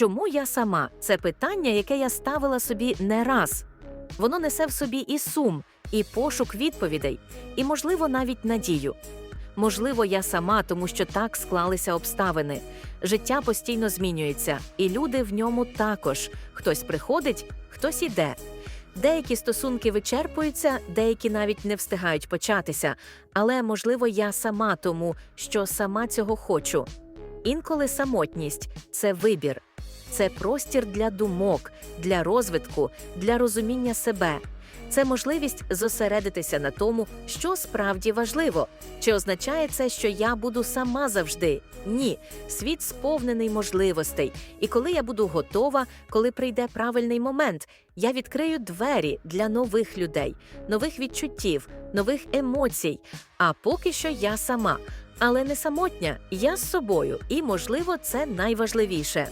Чому я сама? Це питання, яке я ставила собі не раз. Воно несе в собі і сум, і пошук відповідей, і, можливо, навіть надію. Можливо, я сама, тому що так склалися обставини. Життя постійно змінюється, і люди в ньому також. Хтось приходить, хтось іде. Деякі стосунки вичерпуються, деякі навіть не встигають початися. Але, можливо, я сама тому, що сама цього хочу. Інколи самотність це вибір, це простір для думок, для розвитку, для розуміння себе. Це можливість зосередитися на тому, що справді важливо. Чи означає це, що я буду сама завжди? Ні, світ сповнений можливостей. І коли я буду готова, коли прийде правильний момент, я відкрию двері для нових людей, нових відчуттів, нових емоцій. А поки що я сама. Але не самотня, я з собою, і можливо, це найважливіше.